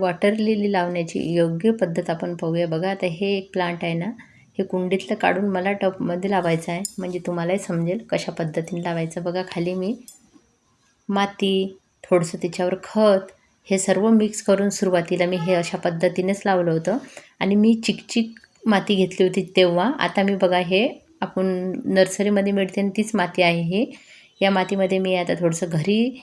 Water lily लावण्याची योग्य पद्धत आपण पाहूया. बघा आता हे एक प्लांट आहे ना हे कुंडीतलं काढून मला टबमध्ये लावायचं आहे. म्हणजे तुम्हालाही समजेल कशा पद्धतीने लावायचं. बघा खाली मी माती थोडंसं त्याच्यावर खत हे सर्व मिक्स करून सुरुवातीला मी हे अशा पद्धतीनेच लावलं होतं. आणि मी चिकचिक माती घेतली होती तेव्हा. आता मी बघा हे आपण नर्सरीमध्ये मिळते आणि तीच माती आहे ही. या मातीमध्ये मी आता थोडंसं घरी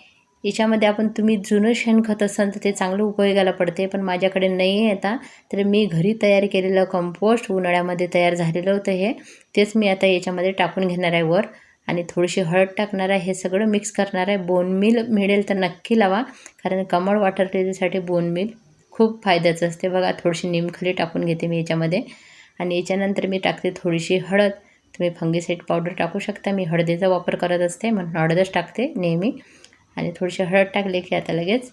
याच्यामध्ये आपण तुम्ही जुनं शेणखत असाल तर ते चांगलं उपयोगाला पडते पण माझ्याकडे नाही आहे आता. तर मी घरी तयार केलेलं कंपोस्ट उन्हाळ्यामध्ये तयार झालेलं होतं हे. तेच मी आता याच्यामध्ये टाकून घेणार आहे वर. आणि थोडीशी हळद टाकणार आहे हे सगळं मिक्स करणार आहे. बोनमिल मिळेल तर नक्की लावा कारण कमळ वॉटर रेलीसाठी बोन मिल खूप फायद्याचं असते. बघा थोडीशी निमखली टाकून घेते मी याच्यामध्ये. आणि याच्यानंतर मी टाकते थोडीशी हळद. तुम्ही फंगीसाईड पावडर टाकू शकता. मी हळदीचा वापर करत असते म्हणून हळदच टाकते नेहमी. आणि थोडीशी हळद टाकले की आता लगेच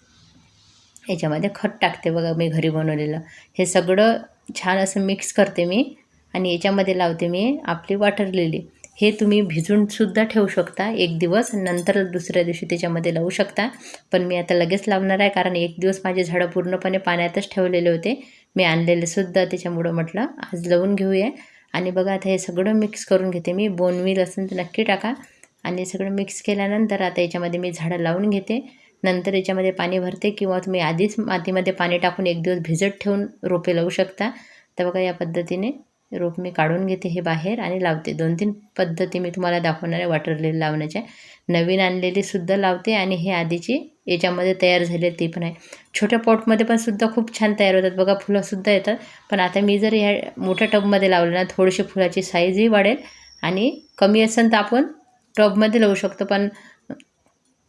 याच्यामध्ये खत टाकते बघा मी घरी बनवलेलं. हे सगळं छान असं मिक्स करते मी आणि याच्यामध्ये लावते मी आपली वाटर लिली हे तुम्ही भिजूनसुद्धा ठेवू शकता. एक दिवस नंतर दुसऱ्या दिवशी त्याच्यामध्ये लावू शकता. पण मी आता लगेच लावणार आहे कारण एक दिवस माझे झाडं पूर्णपणे पाण्यातच ठेवलेले होते. मी आणलेले सुद्धा त्याच्यामुळं म्हटलं आज लावून घेऊया. आणि बघा आता हे सगळं मिक्स करून घेते मी. बोनवी असेल तर नक्की टाका. आणि सगळं मिक्स केल्यानंतर आता याच्यामध्ये मी झाडं लावून घेते. नंतर याच्यामध्ये पाणी भरते किंवा तुम्ही आधीच मातीमध्ये पाणी टाकून एक दिवस भिजत ठेवून रोपे लावू शकता. तर बघा या पद्धतीने रोप मी काढून घेते हे बाहेर आणि लावते. दोन तीन पद्धती मी तुम्हाला दाखवणार आहे वॉटर लिली लावण्याच्या. नवीन आणलेली सुद्धा लावते आणि हे आधीची याच्यामध्ये तयार झाले ती पण आहे. छोट्या पॉटमध्ये पण सुद्धा खूप छान तयार होतात. बघा फुलंसुद्धा येतात. पण आता मी जर ह्या मोठ्या टबमध्ये लावलं ना थोडीशी फुलाची साईजही वाढेल आणि कमी असेल तर आपण टबमध्ये लावू शकतो पण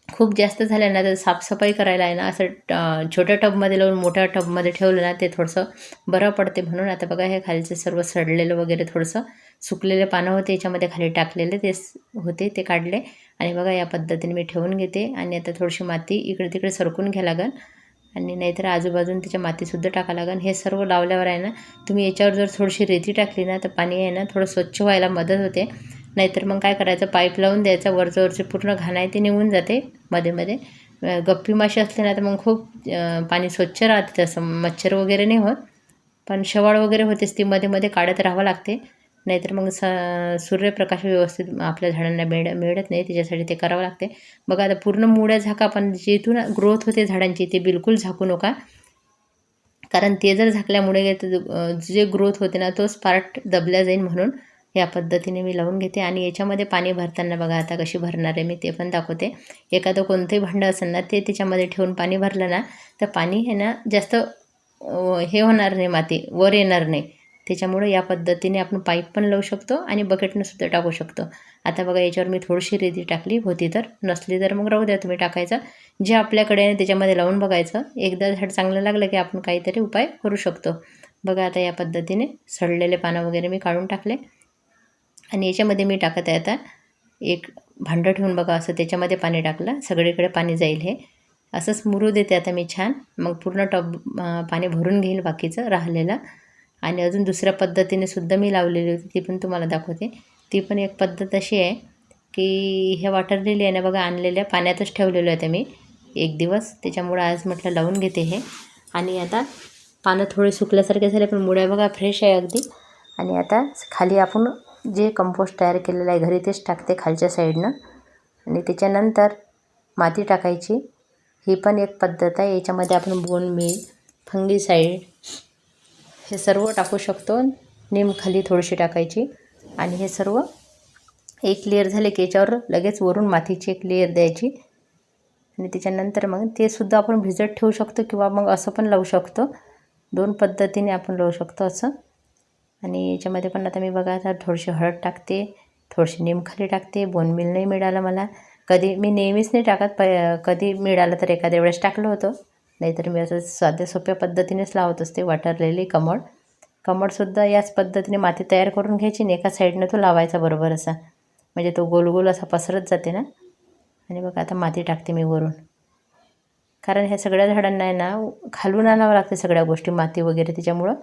खूप जास्त झालं ना तर साफसफाई करायला आहे ना असं छोट्या टबमध्ये लावून मोठ्या टबमध्ये ठेवलं ना ते थोडंसं बरं पडते म्हणून. आता बघा हे खालचे सर्व सडलेलं वगैरे थोडंसं सुकलेले पानं होते याच्यामध्ये खाली टाकलेले ते होते ते काढले. आणि बघा या पद्धतीने मी ठेवून घेते. आणि आता थोडीशी माती इकडे तिकडे सरकून घ्या लागेल. आणि नाहीतर आजूबाजून त्याच्या मातीसुद्धा टाका लागन हे सर्व लावल्यावर आहे ना तुम्ही याच्यावर जर थोडीशी रेती टाकली ना तर पाणी आहे ना थोडं स्वच्छ व्हायला मदत होते. नाहीतर मग काय करायचं? पाईप लावून द्यायचा वरचं पूर्ण घाण आहे ते निघून जाते मध्ये मध्ये. गप्पी माशी असले ना तर मग खूप पाणी स्वच्छ राहते तसं. मच्छर वगैरे नाही होत. पण शवाळ वगैरे होतेच ती मध्ये मध्ये काढत राहावं लागते. नाहीतर मग स सूर्यप्रकाश व्यवस्थित आपल्या झाडांना मिळ मिळत नाही. त्याच्यासाठी ते करावं लागते. बघा आता पूर्ण मुळ्या झाका पण जिथून ग्रोथ होते झाडांची ते बिलकुल झाकू नका. कारण ते जर झाकल्यामुळे जे ग्रोथ होते ना तोच पार्ट दबल्या जाईल म्हणून. या पद्धतीने मी लावून घेते आणि याच्यामध्ये पाणी भरताना बघा आता कशी भरणार आहे मी ते पण दाखवते. एखादं कोणतंही भांडं असेल ना ते त्याच्यामध्ये ठेवून पाणी भरलं ना तर पाणी हे ना जास्त हे होणार नाही माती वर येणार नाही. त्याच्यामुळे या पद्धतीने आपण पाईप पण लावू शकतो आणि बकेटनं सुद्धा टाकू शकतो. आता बघा याच्यावर मी थोडीशी रेती टाकली होती तर. नसली तर मग राहू द्या तुम्ही टाकायचं. जे आपल्याकडे त्याच्यामध्ये लावून बघायचं. एकदा झाड चांगलं लागलं की आपण काहीतरी उपाय करू शकतो. बघा आता या पद्धतीने सडलेले पानं वगैरे मी काढून टाकले. आणि याच्यामध्ये मी टाकत आहे आता. एक भांडं ठेवून बघा असं त्याच्यामध्ये पाणी टाकलं. सगळीकडे पाणी जाईल हे. असंच मुरू देते आता मी छान. मग पूर्ण टब पाणी भरून घेईल बाकीचं राहिलेलं. आणि अजून दुसऱ्या पद्धतीने सुद्धा मी लावलेली होती ती पण तुम्हाला दाखवते. ती पण एक पद्धत अशी आहे की हे वॉटर आहे ना बघा आणलेल्या पाण्यातच ठेवलेलं आहे मी. एक दिवस. त्याच्यामुळं आज म्हटलं लावून घेते हे. आणि आता पानं थोडे सुकल्यासारखे झाले पण मुळ्या बघा फ्रेश आहे अगदी. आणि आता खाली आपण जे कंपोस्ट तयार केलेलं आहे घरी तेच टाकते खालच्या साईडनं आणि त्याच्यानंतर माती टाकायची. ही पण एक पद्धत आहे. याच्यामध्ये आपण बोन मील फंगीसाईड हे सर्व टाकू शकतो. निमखाली थोडीशी टाकायची. आणि हे सर्व एक लेअर झाले की याच्यावर लगेच वरून मातीची एक लेअर द्यायची. आणि त्याच्यानंतर मग ते सुद्धा आपण भिजत ठेवू शकतो किंवा मग असं पण लावू शकतो. दोन पद्धतीने आपण लावू शकतो असं. आणि याच्यामध्ये पण आता मी बघा आता थोडीशी हळद टाकते थोडीशी निमखाली टाकते बोनमिल नाही मिळालं मला. कधी मी नेहमीच नाही टाकत प कधी मिळालं तर एखाद्या वेळेस टाकलं होतं. नाहीतर मी असं साध्या सोप्या पद्धतीनेच लावत असते वाटरलेली कमळ. कमळसुद्धा याच पद्धतीने माती तयार करून घ्यायची आणि एका साईडनं तो लावायचा बरोबर असा. म्हणजे तो गोल गोल असा पसरत जाते ना. आणि बघा आता माती टाकते मी वरून. कारण ह्या सगळ्या झाडांना आहे ना खालून आणावं लागते सगळ्या गोष्टी माती वगैरे त्याच्यामुळं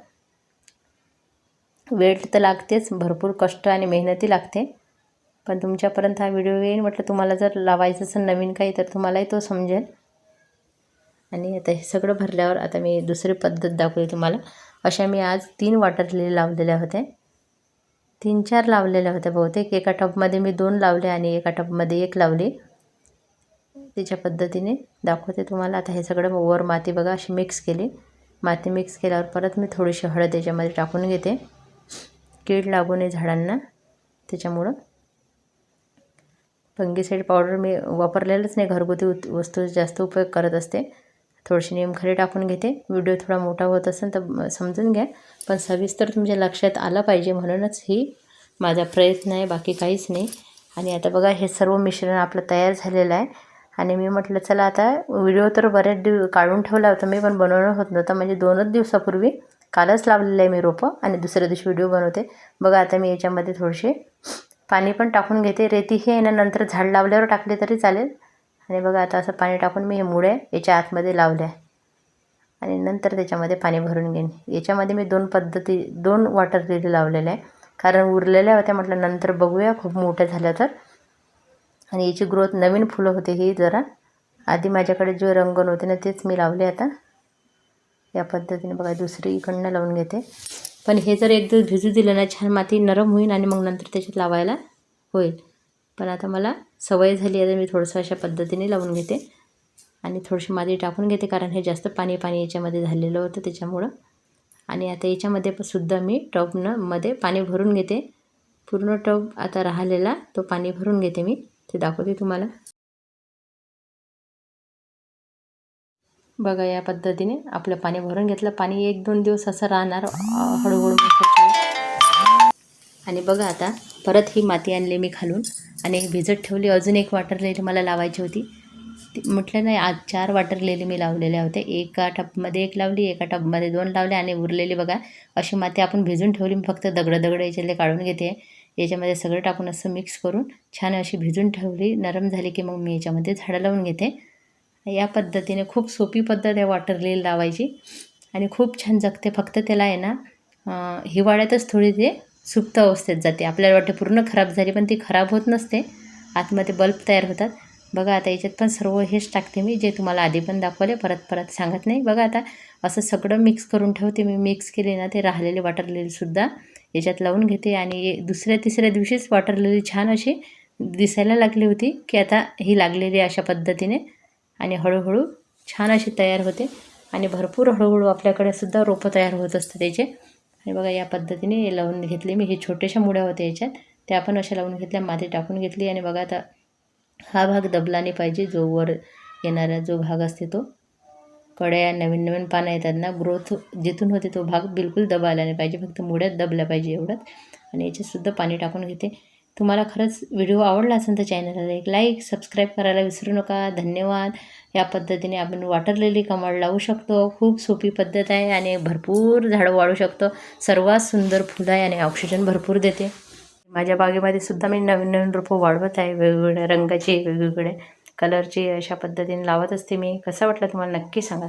वेळ तर लागतेच भरपूर कष्ट आणि मेहनती लागते. पण तुमच्यापर्यंत हा व्हिडिओ येईल म्हटलं तुम्हाला जर लावायचं असेल नवीन काही तर तुम्हालाही तो समजेल. आणि आता हे सगळं भरल्यावर आता मी दुसरी पद्धत दाखवते तुम्हाला. अशा मी आज तीन वॉटर लिली लावलेल्या होत्या. तीन चार लावलेल्या होत्या बहुतेक. एका टबमध्ये मी दोन लावले आणि एका टबमध्ये एक लावली. त्याच्या पद्धतीने दाखवते तुम्हाला. आता हे सगळं वर माती बघा अशी मिक्स केली. माती मिक्स केल्यावर परत मी थोडीशी हळद याच्यामध्ये टाकून घेते. कीड लागू नये झाडांना त्याच्यामुळं. फंगीसाईड पावडर मी वापरलेलंच नाही घरगुती उत वस्तू जास्त उपयोग करत असते. थोडीशी निमखरी टाकून घेते. व्हिडिओ थोडा मोठा होत असेल तर समजून घ्या. पण सविस्तर तुमच्या लक्षात आलं पाहिजे म्हणूनच ही माझा प्रयत्न आहे बाकी काहीच नाही. आणि आता बघा हे सर्व मिश्रण आपलं तयार झालेलं आहे. आणि मी म्हटलं चला आता व्हिडिओ तर बऱ्याच दिव काढून ठेवला होता मी पण बनवणं होत नव्हतं. म्हणजे दोनच दिवसापूर्वी कालच लावलेलं आहे मी रोपं आणि दुसऱ्या दिवशी व्हिडिओ बनवते. बघा आता मी याच्यामध्ये थोडेसे पाणी पण टाकून घेते. रेती हे ना नंतर झाड लावल्यावर टाकले तरी चालेल. आणि बघा आता असं पाणी टाकून मी हे मुळे याच्या आतमध्ये लावल्या आणि नंतर त्याच्यामध्ये पाणी भरून घेईन. याच्यामध्ये मी दोन पद्धती दोन वॉटर लिली लावलेल्या आहे. कारण उरलेल्या होत्या म्हटलं नंतर बघूया खूप मोठ्या झाल्या तर. आणि याची ग्रोथ नवीन फुलं होते ही जरा. आधी माझ्याकडे जे रंगण होते ना तेच मी लावले आता. या पद्धतीने बघा दुसरी इकडनं लावून घेते. पण हे जर एक दिवस भिजू दिलं ना छान माती नरम होईल आणि मग नंतर त्याच्यात लावायला होईल. पण आता मला सवय झाली आहे मी थोडंसं अशा पद्धतीने लावून घेते. आणि थोडीशी माती टाकून घेते कारण हे जास्त पाणी पाणी याच्यामध्ये झालेलं होतं त्याच्यामुळं. आणि आता याच्यामध्ये पण सुद्धा मी टबनं मध्ये पाणी भरून घेते. पूर्ण टब आता राहिलेला तो पाणी भरून घेते मी. ते दाखवते तुम्हाला. बघा या पद्धतीने आपलं पाणी भरून घेतलं. पाणी एक दोन दिवस असं राहणार हळूहळू आणि बघा आता परत ही माती आणली मी खालून. आणि भिजत ठेवली. अजून एक वॉटर लिली मला लावायची होती. म्हटलं नाही आज चार वॉटर लिली मी लावलेल्या होत्या. एका टबमध्ये एक लावली एका टबमध्ये दोन लावले आणि उरलेली बघा. अशी माती आपण भिजून ठेवली. मी फक्त दगडं दगडं याच्यातले काढून घेते. याच्यामध्ये सगळं टाकून असं मिक्स करून छान अशी भिजून ठेवली. नरम झाली की मग मी याच्यामध्ये झाडं लावून घेते. या पद्धतीने खूप सोपी पद्धत आहे वॉटर लिल लावायची. आणि खूप छान जगते. फक्त त्याला आहे ना हिवाळ्यातच थोडी ते सुप्त अवस्थेत जाते. आपल्याला वाटते पूर्ण खराब झाली पण ती खराब होत नसते. आतमध्ये बल्ब तयार होतात. बघा आता याच्यात पण सर्व हेच टाकते मी जे तुम्हाला आधी पण दाखवले परत परत सांगत नाही. बघा आता असं सगळं मिक्स करून ठेवते मी. मिक्स केले ना ते राहिलेले वॉटर लिलसुद्धा याच्यात लावून घेते. आणि दुसऱ्या तिसऱ्या दिवशीच वॉटर लिली छान अशी दिसायला लागली होती की आता ही लागलेली अशा पद्धतीने. आणि हळूहळू छान अशी तयार होते. आणि भरपूर हळूहळू आपल्याकडे सुद्धा रोपं तयार होत असतं त्याचे आणि बघा या पद्धतीने लावून घेतली मी. हे छोट्याशा मुड्या होत्या याच्यात. त्या पण अशा लावून घेतल्या माती टाकून घेतली. आणि बघा आता हा भाग दबला नाही पाहिजे. जो वर येणारा जो भाग असते तो. कड्या नवीन नवीन पानं येतात ना. ग्रोथ जिथून होते तो भाग बिलकुल दबायला नाही पाहिजे. फक्त मुड्यात दबल्या पाहिजे एवढ्यात. आणि याच्यातसुद्धा पाणी टाकून घेते. तुम्हाला खरंच व्हिडिओ आवडला असेल तर चॅनलला एक लाईक सबस्क्राईब करायला विसरू नका. धन्यवाद. या पद्धतीने आपण वॉटर लिली कमळ लावू शकतो. खूप सोपी पद्धत आहे आणि भरपूर झाडं वाढू शकतो. सर्वात सुंदर फुलं आहे आणि ऑक्सिजन भरपूर देते. माझ्या बागेमध्ये सुद्धा मी नवीन नवीन रोपं वाढवत आहे. वेगवेगळ्या रंगाचे वेगवेगळे कलरचे अशा पद्धतीने लावत असते मी. कसं वाटलं तुम्हाला नक्की सांगा.